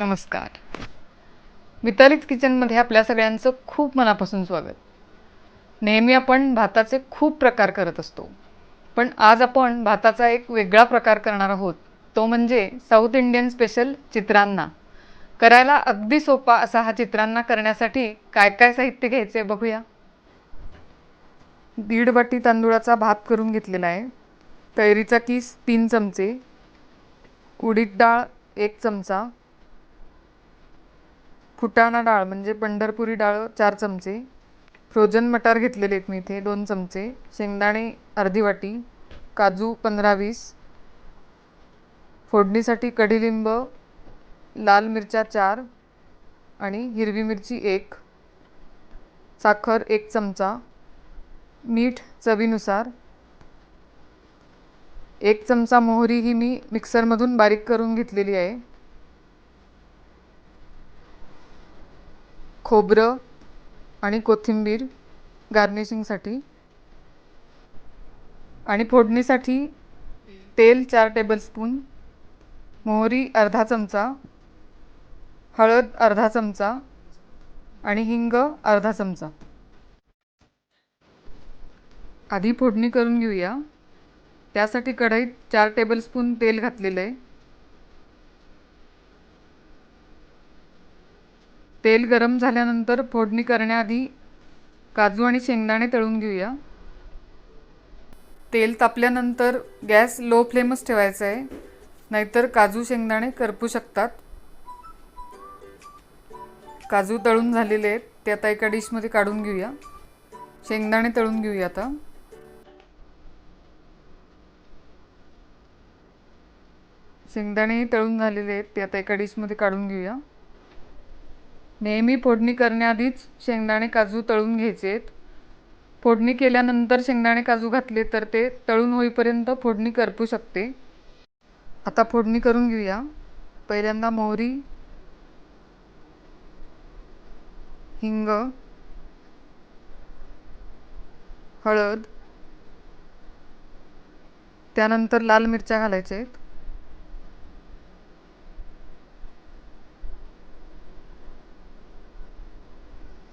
नमस्कार. मितालीच किचनमध्ये आपल्या सगळ्यांचं खूप मनापासून स्वागत. नेहमी आपण भाताचे खूप प्रकार करत असतो. पण आज आपण भाताचा एक वेगळा प्रकार करणार आहोत. तो म्हणजे साऊथ इंडियन स्पेशल चित्रांना. करायला अगदी सोपा असा हा चित्रांना करण्यासाठी काय काय साहित्य घ्यायचे बघूया. दीड वाटी तांदूळाचा भात करून घेतलेला आहे. तैरीचा कीस तीन चमचे. उडीद डाळ एक चमचा. फुटाणा डाळ म्हणजे पंढरपुरी डाळ चार चमचे. फ्रोजन मटार घेतलेले आहेत मी इथे दोन चमचे. शेंगदाणे अर्धी वाटी. काजू पंधरा वीस. फोडणीसाठी कढीलिंब लाल मिरच्या चार आणि हिरवी मिरची एक. साखर एक चमचा. मीठ चवीनुसार. एक चमचा मोहरी ही मी मिक्सरमधून बारीक करून घेतलेली आहे. खोबरं आणि कोथिंबीर गार्निशिंगसाठी आणि फोडणीसाठी तेल चार टेबलस्पून मोहरी अर्धा चमचा हळद अर्धा चमचा आणि हिंग अर्धा चमचा. आधी फोडणी करून घेऊया. त्यासाठी कढईत चार टेबलस्पून तेल घातलेलं आहे. तेल गरम झाल्यानंतर फोडणी करण्याआधी काजू आणि शेंगदाणे तळून घेऊया. तेल तापल्यानंतर गॅस लो फ्लेमच ठेवायचा आहे. नाहीतर काजू शेंगदाणे करपू शकतात. काजू तळून झालेले आहेत. ते आता एका डिशमध्ये काढून घेऊया. शेंगदाणे तळून घेऊया आता. शेंगदाणे तळून झालेले आहेत. ते आता एका डिशमध्ये काढून घेऊया. नेहमी फोडणी करण्याआधीच शेंगदाणे काजू तळून घ्यायचे आहेत फोडणी केल्यानंतर शेंगदाणे काजू घातले तर ते तळून होईपर्यंत फोडणी करपू शकते. आता फोडणी करून घेऊया. पहिल्यांदा मोहरी हिंग हळद त्यानंतर लाल मिरच्या घालायच्या आहेत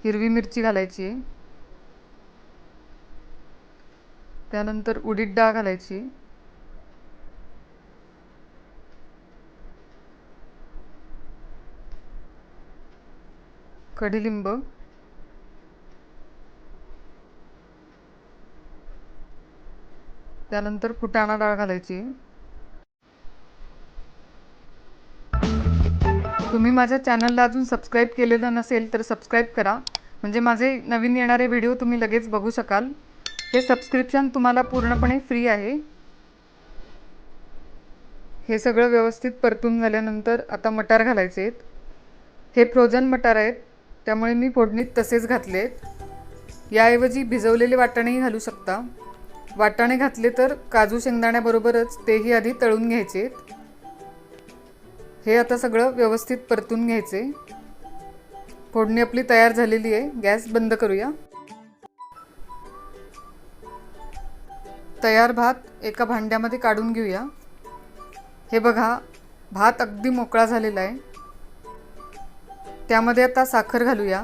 हिरवी मिरची घालायची. आहे त्यानंतर उडीद डाळ घालायची. कढीलिंब त्यानंतर फुटाणा डाळ घालायची. तुम्ही माझ्या चॅनलला अजून सबस्क्राईब केलेलं नसेल तर सबस्क्राईब करा. म्हणजे माझे नवीन येणारे व्हिडिओ तुम्ही लगेच बघू शकाल. हे सबस्क्रिप्शन तुम्हाला पूर्णपणे फ्री आहे. हे सगळं व्यवस्थित परतून झाल्यानंतर आता मटार घालायचे आहेत. हे फ्रोझन मटार आहेत. त्यामुळे मी फोडणीत तसेच घातले आहेत याऐवजी भिजवलेले वाटाणेही घालू शकता. वाटाणे घातले तर काजू शेंगदाण्याबरोबरच तेही आधी तळून घ्यायचे आहेत हे आता सगळं व्यवस्थित परतून घ्यायचे. फोडणी आपली तयार झालेली आहे. गॅस बंद करूया. तयार भात एका भांड्यामध्ये काढून घेऊया. हे बघा भात अगदी मोकळा झालेला आहे. त्यामध्ये आता साखर घालूया.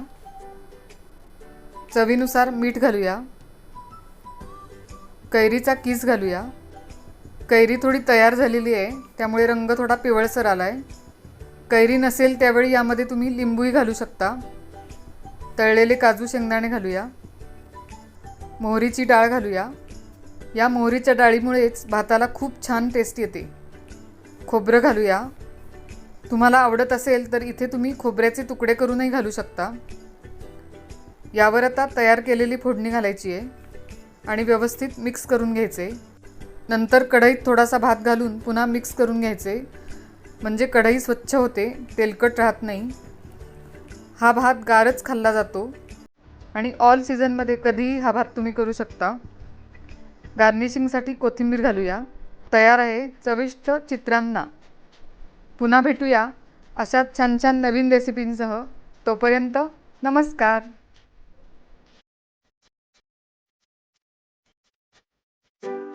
चवीनुसार मीठ घालूया. कैरीचा किस घालूया. कैरी थोडी तयार झालेली आहे त्यामुळे रंग थोडा पिवळसर आला आहे कैरी नसेल त्यावेळी यामध्ये तुम्ही लिंबूही घालू शकता. तळलेले काजू शेंगदाणे घालूया. मोहरीची डाळ घालूया. या मोहरीच्या डाळीमुळेच भाताला खूप छान टेस्ट येते. खोबरं घालूया. तुम्हाला आवडत असेल तर इथे तुम्ही खोबऱ्याचे तुकडे करूनही घालू शकता. यावर आता तयार केलेली फोडणी घालायची आहे आणि व्यवस्थित मिक्स करून घ्यायचे. नंतर कढईत थोडासा भात घालून पुन्हा मिक्स करून घ्यायचे. म्हणजे कढई स्वच्छ होते तेलकट राहत नाही. हा भात गारच खाल्ला जातो. आणि ऑल सीझनमध्ये कधीही हा भात तुम्ही करू शकता. गार्निशिंगसाठी कोथिंबीर घालूया. तयार आहे चविष्ट चित्रांना. पुन्हा भेटूया अशाच छान छान नवीन रेसिपींसह तोपर्यंत नमस्कार.